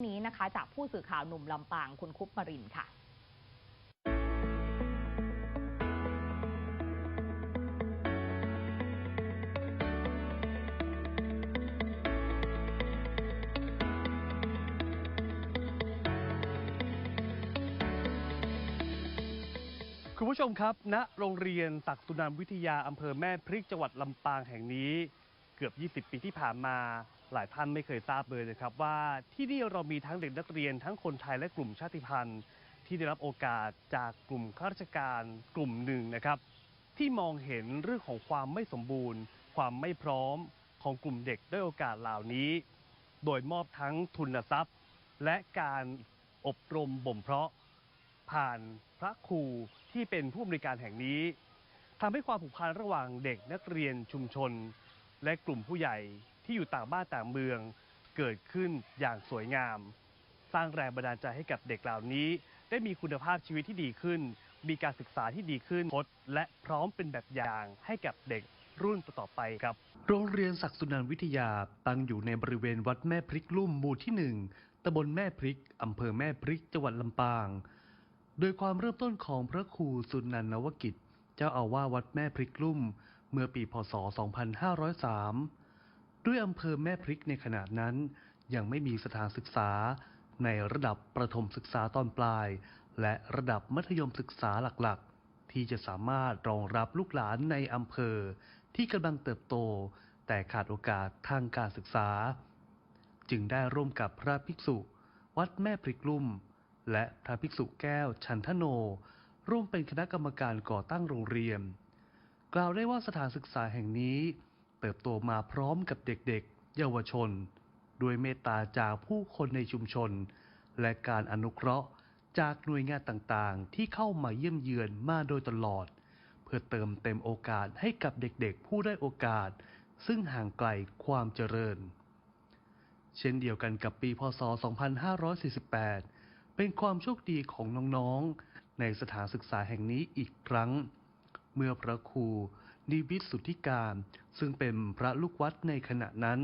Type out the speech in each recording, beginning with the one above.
นี้นะคะจากผู้สื่อข่าวหนุ่มลำปางคุณคุปปรินค่ะ คุณผู้ชมครับณโรงเรียนศักดิ์สุนันทวิทยาอำเภอแม่พริกจังหวัดลำปางแห่งนี้ เกือบ 20 ปีที่ผ่านมา หลายท่านไม่เคยทราบเลยนะครับว่าที่นี่เรามีทั้งเด็กนักเรียนทั้งคนไทยและกลุ่มชาติพันธุ์ ที่ได้รับโอกาสจากกลุ่มข้าราชการกลุ่มหนึ่งนะครับ ที่มองเห็นเรื่องของความไม่สมบูรณ์ ความไม่พร้อมของกลุ่มเด็กด้วยโอกาสเหล่านี้ โดยมอบทั้งทุนทรัพย์ และการอบรมบ่มเพาะ ผ่านพระครูที่เป็นผู้อำนวยการแห่งนี้ทำให้ความผูกพันระหว่างเด็กนักเรียนชุมชน และกลุ่มผู้ใหญ่ที่อยู่ต่างบ้านต่างเมืองเกิดขึ้นอย่างสวยงาม สร้างแรงบันดาลใจให้กับเด็กเหล่านี้ ได้มีคุณภาพชีวิตที่ดีขึ้น มีการศึกษาที่ดีขึ้นพดและพร้อมเป็นแบบอย่างให้กับเด็กรุ่นต่อไปครับ โรงเรียนศักดิ์สุนันทวิทยาตั้งอยู่ในบริเวณวัดแม่พริกลุ่มหมู่ที่หนึ่งตำบลแม่พริก อำเภอแม่พริก จังหวัดลำปาง โดยความเริ่มต้นของพระครูสุนันท์นวกิจ เจ้าอาวาสวัดแม่พริกลุ่ม เมื่อปีพศ 2503 ด้วยอำเภอแม่พริกในขณะนั้น ยังไม่มีสถานศึกษา ในระดับประถมศึกษาตอนปลาย และระดับมัธยมศึกษาหลักๆ ที่จะสามารถรองรับลูกหลานในอำเภอที่กำลังเติบโต แต่ขาดโอกาสทางการศึกษา จึงได้ร่วมกับพระภิกษุ วัดแม่พริกลุ่ม และพระภิกษุแก้วชันทโน ร่วมเป็นคณะกรรมการก่อตั้งโรงเรียน กล่าวได้ว่าสถานศึกษาแห่งนี้ เติบโตมาพร้อมกับเด็กๆ เยาวชน ด้วยเมตตาจากผู้คนในชุมชน และการอนุเคราะห์จากหน่วยงานต่างๆ ที่เข้ามาเยี่ยมเยือนมาโดยตลอด เพื่อเติมเต็มโอกาสให้กับเด็กๆ ผู้ได้โอกาส ซึ่งห่างไกลความเจริญ เช่นเดียวกันกับปีพศ 2548 เป็นความโชคดีของน้องๆ ในสถานศึกษาแห่งนี้อีกครั้ง เมื่อพระครูนิวิสุทธิการ ซึ่งเป็นพระลูกวัดในขณะนั้น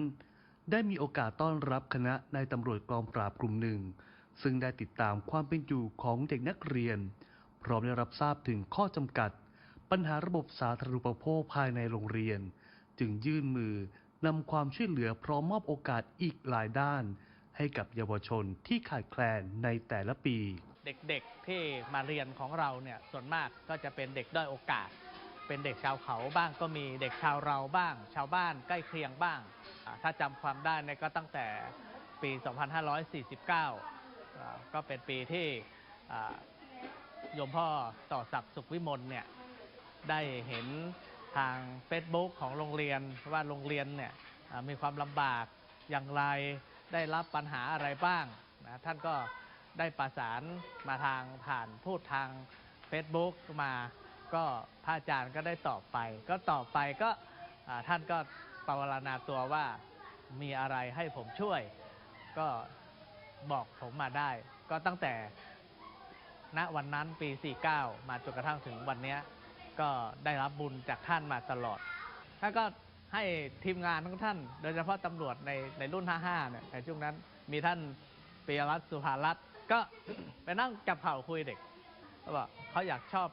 ได้มีโอกาสต้อนรับคณะนายตำรวจกองปราบกลุ่มหนึ่ง ซึ่งได้ติดตามความเป็นอยู่ของเด็กนักเรียน พร้อมได้รับทราบถึงข้อจำกัด ปัญหาระบบสาธารณูปโภคภายในโรงเรียน จึงยื่นมือนำความช่วยเหลือพร้อมมอบโอกาสอีกหลายด้าน ให้กับเยาวชนที่ขาดแคลนในแต่ละปี เด็กๆที่มาเรียนของเราเนี่ยส่วนมากก็จะเป็นเด็กด้อยโอกาส เป็นเด็กชาวเขาบ้างก็มีเด็กชาวเราบ้าง ชาวบ้านใกล้เคียงบ้าง ถ้าจำความได้เนี่ยก็ตั้งแต่ปี 2549 ก็เป็นปีที่โยมพ่อต่อศักดิ์สุขวิมลเนี่ยได้เห็นทาง Facebook ของโรงเรียนว่าโรงเรียนเนี่ยมีความลำบากอย่างไรได้รับปัญหาอะไรบ้างนะท่านก็ได้ประสานมาทางผ่านพูดทาง Facebook มา ก็พระอาจารย์ก็ได้ตอบไป ก็ตอบไปก็ท่านก็ปรารณาตัวว่ามีอะไรให้ผมช่วย ก็บอกผมมาได้ ก็ตั้งแต่ณวันนั้นปี 49 มาจนกระทั่งถึงวันนี้ก็ได้รับบุญจากท่านมาตลอดท่านก็ให้ทีมงานของท่าน โดยเฉพาะตำรวจในในรุ่น 55 เนี่ยในช่วงนั้นมีท่านปิยรัตน์สุภารัตน์ก็ไปนั่งจับเข่าคุยเด็กเขาบอกเขาอยากชอบ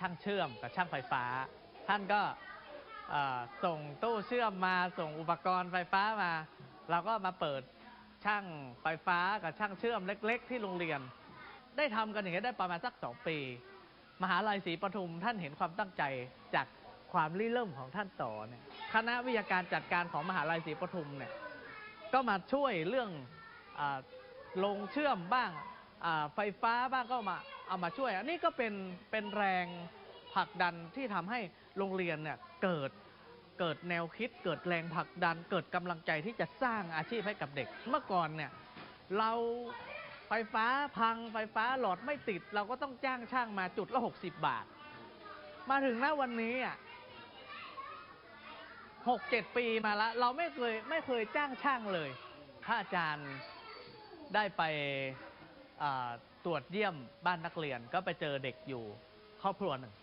ช่างเชื่อมกับช่างไฟฟ้า ท่านก็ส่งตู้เชื่อมมาส่งอุปกรณ์ไฟฟ้ามา เราก็มาเปิดช่างไฟฟ้ากับช่างเชื่อมเล็ก ๆ ที่โรงเรียน ได้ทำกันอย่างนี้ยได้ประมาณสักสองปี มหาลัยศรีปทุมท่านเห็นความตั้งใจจากความริเริ่มของท่านต่อเนี่ยคณะวิทยาการจัดการของมหาลัยศรีปทุมเนี่ยก็มาช่วยเรื่องอลงเชื่อมบ้างไฟฟ้าบ้างก็มาเอามาช่วย อันนี้ก็เป็นเป็นแรง ผลักดันที่ทำให้โรงเรียนเนี่ยเกิดเกิดแนวคิด เกิดแรงผลักดัน เกิดกำลังใจที่จะสร้างอาชีพให้กับเด็ก เมื่อก่อนเนี่ยเราไฟฟ้าพังไฟฟ้าหลอดไม่ติด เราก็ต้องจ้างช่างมาจุดละ60บบาท มาถึงณวันนี้อะหกเจ็ดปีมาล้วเราไม่เคยไม่เคยจ้างช่างเลยพระอาจารย์ได้ไปตรวจเยี่ยมบ้านนักเรียนก็ไปเจอเด็กอยู่ครอบครัวหนึ่ง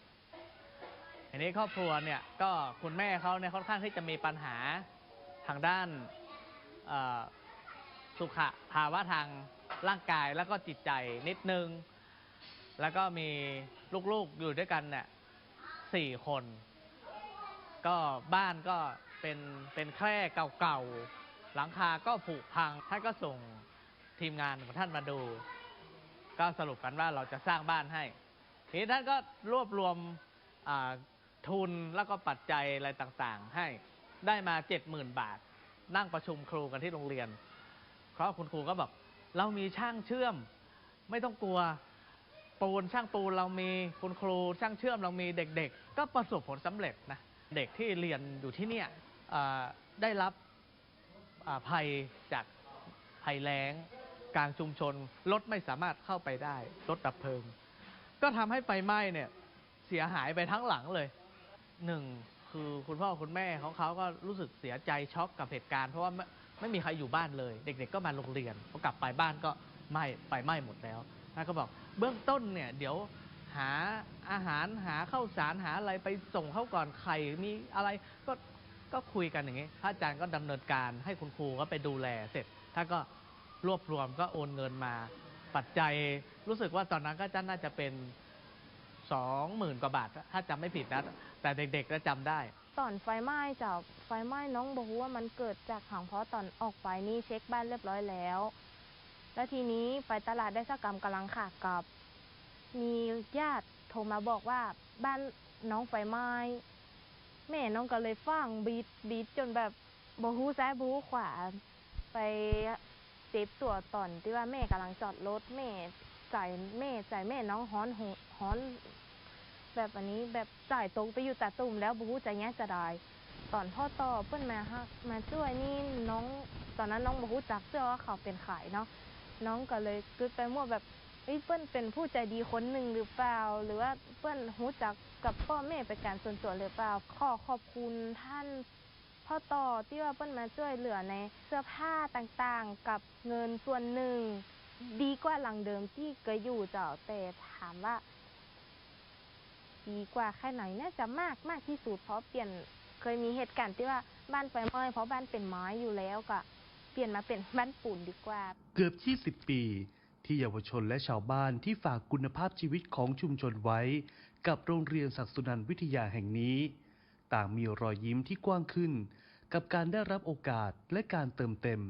ทีนี้ครอบครัวเนี่ยก็คุณแม่เขาเนี่ยค่อนข้างที่จะมีปัญหาทางด้านสุขภาวะทางร่างกายแล้วก็จิตใจนิดนึง แล้วก็มีลูกๆอยู่ด้วยกันเนี่ยสี่คน ก็บ้านก็เป็นเป็นแคร่เก่าๆ หลังคาก็ผุพัง ท่านก็ส่งทีมงานของท่านมาดู ก็สรุปกันว่าเราจะสร้างบ้านให้ ทีนี้ท่านก็รวบรวมอ่า ทุนแล้วก็ปัจจัยอะไรต่างๆ ให้ได้มาเจ็ดหมื่นบาท นั่งประชุมครูกันที่โรงเรียน เพราะคุณครูก็บอกเรามีช่างเชื่อม ไม่ต้องกลัวปูนช่างปูนเรามีคุณครูช่างเชื่อมเรามีเด็ก ๆ ก็ประสบผลสำเร็จนะเด็กที่เรียนอยู่ที่เนี่ยได้รับภัยจากภัยแล้งกลางชุมชนรถไม่สามารถเข้าไปได้รถดับเพลิง ก็ทำให้ไฟไหม้เนี่ยเสียหายไปทั้งหลังเลย หนึ่งคือคุณพ่อคุณแม่ของเขาก็รู้สึกเสียใจช็อกกับเหตุการณ์เพราะว่าไม่ไม่มีใครอยู่บ้านเลย เด็ก ๆ ก็มาโรงเรียนพอกลับไปบ้านก็ไหม้ไฟไหม้หมดแล้วท่านก็บอกเบื้องต้นเนี่ยเดี๋ยวหาอาหารหาข้าวสารหาอะไรไปส่งเขาก่อนไข่มีอะไรก็ก็คุยกันอย่างนี้พระอาจารย์ก็ดำเนินการให้คุณครูก็ไปดูแลเสร็จท่านก็รวบรวมก็โอนเงินมา ปัจจัยรู้สึกว่าตอนนั้นก็จะน่าจะเป็น สองหมื่นกว่าบาท ถ้าจำไม่ผิดนะ แต่เด็กๆก็จำได้ ตอนไฟไหม้จะไฟไหม้น้องบอกว่ามันเกิดจากถังเพราะตอนออกไปนี่เช็คบ้านเรียบร้อยแล้ว แล้วทีนี้ไปตลาดได้สักกรรมกำลังขากลับ มีญาติโทรมาบอกว่าบ้านน้องไฟไหม้แม่น้องก็เลยฟังบีดบีดจนแบบบฮูซ้ายบูขวา ไปเซฟตัวตอนที่ว่าแม่กำลังจอดรถแม่ ใจแม่ใจแม่น้องฮ้อนฮ้อนแบบอันนี้แบบจ่ายตรงไปอยู่ตาตุ่มแล้วบฮูจแง่จะได้ตอนพ่อต่อเปิ้นมาฮะมาช่วยนี่น้อง ตอนนั้นน้องบฮูจักเสื้อว่าเขาเป็นขายเนาะน้องก็เลยกึดไปมั่วแบบเอ้ยเปิ้นเป็นผู้ใจดีคนหนึ่งหรือเปล่า หรือว่าเปิ้นหูจักกับพ่อแม่เป็นการส่วนตัวหรือเปล่า ขอขอบคุณท่านพ่อต่อที่ว่าเปิ้นมาช่วยเหลือในเสื้อผ้าต่างๆ กับเงินส่วนหนึ่ง ดีกว่าหลังเดิมที่เคยอยู่เจ้าแต่ถามว่า ดีกว่าแค่ไหนน่าจะมากมากที่สุดเพราะเปลี่ยนเคยมีเหตุการณ์ที่ว่าบ้านไฟไหม้เพราะบ้านเป็นไม้อยู่แล้วก็ เปลี่ยนมาเป็นบ้านปูนดีกว่า เกือบ 20 ปี ที่เยาวชนและชาวบ้านที่ฝากคุณภาพชีวิตของชุมชนไว้ กับโรงเรียนศักดิ์สุนันวิทยาแห่งนี้ ต่างมีรอยยิ้มที่กว้างขึ้น กับการได้รับโอกาสและการเติมเต็ม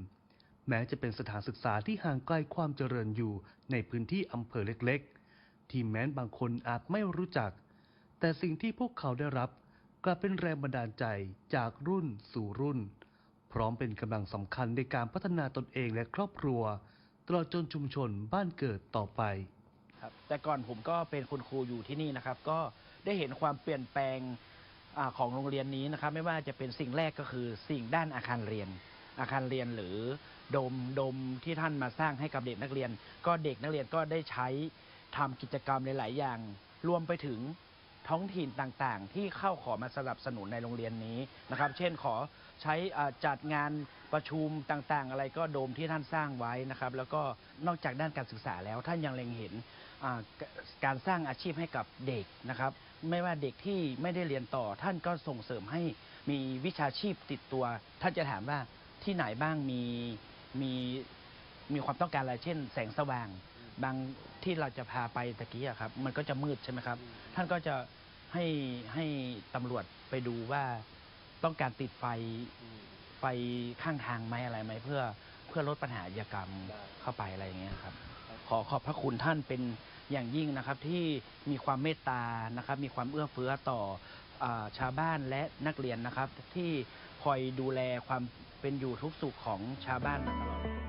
แม้จะเป็นสถานศึกษาที่ห่างไกลความเจริญอยู่ในพื้นที่อำเภอเล็กๆ ที่แม้นบางคนอาจไม่รู้จัก แต่สิ่งที่พวกเขาได้รับกลับเป็นแรงบันดาลใจจากรุ่นสู่รุ่น พร้อมเป็นกำลังสำคัญในการพัฒนาตนเองและครอบครัว ตลอดจนชุมชนบ้านเกิดต่อไปครับแต่ก่อนผมก็เป็นคุณครูอยู่ที่นี่นะครับ ก็ได้เห็นความเปลี่ยนแปลงอของโรงเรียนนี้นะครับ ไม่ว่าจะเป็นสิ่งแรกก็คือสิ่งด้านอาคารเรียน อาคารเรียนหรือ ดมโดมที่ท่านมาสร้างให้กับเด็กนักเรียน ก็เด็กนักเรียนก็ได้ใช้ทำกิจกรรมหลาย ๆ อย่าง รวมไปถึงท้องถิ่นต่างๆ ที่เข้าขอมาสนับสนุนในโรงเรียนนี้นะครับ เช่นขอใช้อาจัดงานประชุมต่างๆ อะไรก็โดมที่ท่านสร้างไว้นะครับ แล้วก็นอกจากด้านการศึกษาแล้วท่านยังเล็งเห็นการสร้างอาชีพให้กับเด็กนะครับ ไม่ว่าเด็กที่ไม่ได้เรียนต่อ ท่านก็ส่งเสริมให้มีวิชาชีพติดตัว ท่านจะถามว่าที่ไหนบ้างมี มีมีความต้องการอะไรเช่น แสงสว่าง บางที่เราจะพาไปตะกี้อะครับ มันก็จะมืดใช่ไหมครับ ท่านก็จะให้ให้ตำรวจไปดูว่าต้องการติดไฟไฟข้างทางไหมอะไรไหมเพื่อเพื่อลดปัญหาอาชญากรรมเข้าไปอะไรอย่างเงี้ยครับ ขอขอบพระคุณท่านเป็นอย่างยิ่งนะครับที่มีความเมตตานะครับ มีความเอื้อเฟื้อต่ออาชาวบ้านและนักเรียนนะครับที่ คอยดูแลความเป็นอยู่ทุกสุขของชาวบ้านมาตลอด